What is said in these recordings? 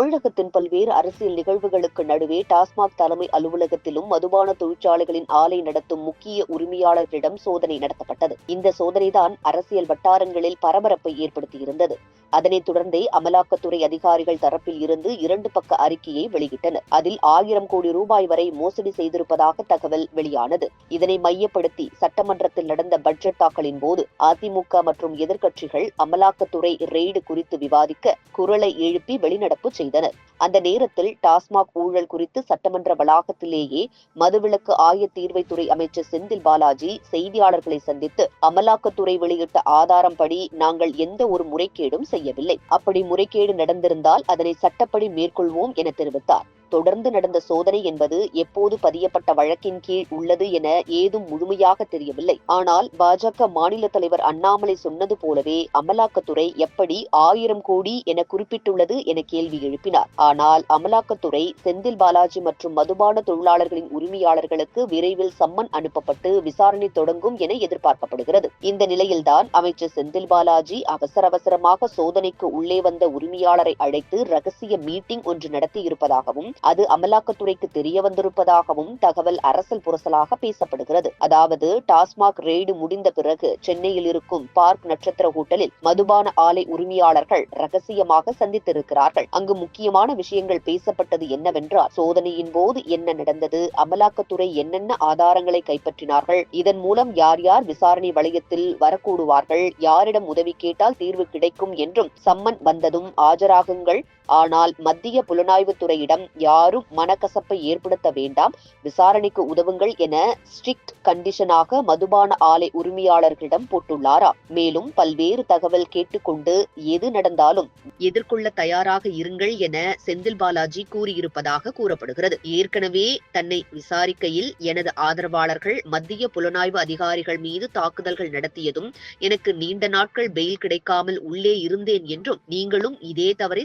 தமிழகத்தின் பல்வேறு அரசியல் நிகழ்வுகளுக்கு நடுவே டாஸ்மாக் தலைமை அலுவலகத்திலும் மதுபான தொழிற்சாலைகளின் ஆலை நடத்தும் முக்கிய உரிமையாளர்களிடம் சோதனை நடத்தப்பட்டது. இந்த சோதனைதான் அரசியல் வட்டாரங்களில் பரபரப்பை ஏற்படுத்தியிருந்தது. அதனைத் தொடர்ந்தே அமலாக்கத்துறை அதிகாரிகள் தரப்பில் இருந்து இரண்டு பக்க அறிக்கையை வெளியிட்டனர். அதில் ஆயிரம் கோடி ரூபாய் வரை மோசடி செய்திருப்பதாக தகவல் வெளியானது. இதனை மையப்படுத்தி சட்டமன்றத்தில் நடந்த பட்ஜெட் தாக்கலின் போது அதிமுக மற்றும் எதிர்க்கட்சிகள் அமலாக்கத்துறை ரெய்டு குறித்து விவாதிக்க குரலை எழுப்பி வெளிநடப்பு செய்தனர் அந்த நேரத்தில் டாஸ்மாக் ஊழல் குறித்து சட்டமன்ற வளாகத்திலேயே மதுவிலக்கு ஆயத்தீர்வைத்துறை அமைச்சர் செந்தில் பாலாஜி செய்தியாளர்களை சந்தித்து அமலாக்கத்துறை வெளியிட்ட ஆதாரம் படி நாங்கள் எந்த ஒரு முறைகேடும் செய்யவில்லை. அப்படி முறைகேடு நடந்திருந்தால் அதனை சட்டப்படி மேற்கொள்வோம் என தெரிவித்தார். தொடர்ந்து நடந்த சோதனை என்பது எப்போது பதியப்பட்ட வழக்கின் கீழ் உள்ளது என ஏதும் முழுமையாக தெரியவில்லை. ஆனால் பாஜக மாநில தலைவர் அண்ணாமலை சொன்னது போலவே அமலாக்கத்துறை எப்படி ஆயிரம் கோடி என குறிப்பிட்டுள்ளது என கேள்வி எழுப்பினார். ஆனால் அமலாக்கத்துறை செந்தில் பாலாஜி மற்றும் மதுபான தொழிலாளர்களின் உரிமையாளர்களுக்கு விரைவில் சம்மன் அனுப்பப்பட்டு விசாரணை தொடங்கும் என எதிர்பார்க்கப்படுகிறது. இந்த நிலையில்தான் அமைச்சர் செந்தில் பாலாஜி அவசர அவசரமாக சோதனைக்கு உள்ளே வந்த உரிமையாளரை அழைத்து ரகசிய மீட்டிங் ஒன்று நடத்தியிருப்பதாகவும் அது அமலாக்கத்துறைக்கு தெரிய வந்திருப்பதாகவும் தகவல் அரசல் புரசலாக பேசப்படுகிறது. அதாவது டாஸ்மாக் ரெய்டு முடிந்த பிறகு சென்னையில் இருக்கும் பார்க் நட்சத்திர ஹோட்டலில் மதுபான ஆலை உரிமையாளர்கள் ரகசியமாக சந்தித்திருக்கிறார்கள். அங்கு முக்கியமான விஷயங்கள் பேசப்பட்டது என்னவென்றால் சோதனையின் போது என்ன நடந்தது அமலாக்கத்துறை என்னென்ன ஆதாரங்களை கைப்பற்றினார்கள் இதன் மூலம் யார் யார் விசாரணை வளையத்தில் வரக்கூடுவார்கள் யாரிடம் உதவி கேட்டால் தீர்வு கிடைக்கும் என்றும் சம்மன் வந்ததும் ஆஜராகுங்கள் ஆனால் மத்திய புலனாய்வு துறையிடம் யாரும் மனக்கசப்பை ஏற்படுத்த வேண்டாம். விசாரணைக்கு உதவுங்கள் என ஸ்ட்ரிக்ட் கண்டிஷனாக மதுபான ஆலை உரிமையாளர்களிடம் போட்டுள்ளாராம் மேலும் பல்வேறு தகவல் கேட்டுக்கொண்டு எது நடந்தாலும் எதிர்கொள்ள தயாராக இருங்கள் என செந்தில் பாலாஜி கூறியிருப்பதாக கூறப்படுகிறது. ஏற்கனவே தன்னை விசாரிக்கையில் எனது ஆதரவாளர்கள் மத்திய புலனாய்வு அதிகாரிகள் மீது தாக்குதல்கள் நடத்தியதும் எனக்கு நீண்ட நாட்கள் பெயில் கிடைக்காமல் உள்ளே இருந்தேன் என்றும் நீங்களும் இதே தவறை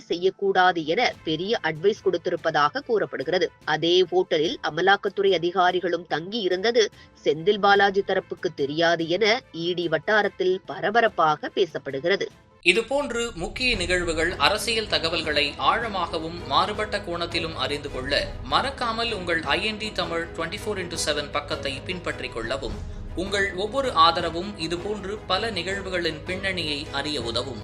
கூடாது என பெரிய அட்வைஸ் கொடுத்திருப்பதாக கூறப்படுகிறது. அதே ஹோட்டலில் அமலாக்கத்துறை அதிகாரிகளும் தங்கி இருந்தது செந்தில் பாலாஜி தரப்புக்கு தெரியாது என இடி வட்டாரத்தில் பரபரப்பாக பேசப்படுகிறது. இதுபோன்று முக்கிய நிகழ்வுகள் அரசியல் தகவல்களை ஆழமாகவும் மாறுபட்ட கோணத்திலும் அறிந்து கொள்ள மறக்காமல் உங்கள் IND Tamil twenty four into seven பக்கத்தை பின்பற்றிக் கொள்ளவும். உங்கள் ஒவ்வொரு ஆதரவும் இதுபோன்று பல நிகழ்வுகளின் பின்னணியை அறிய உதவும்.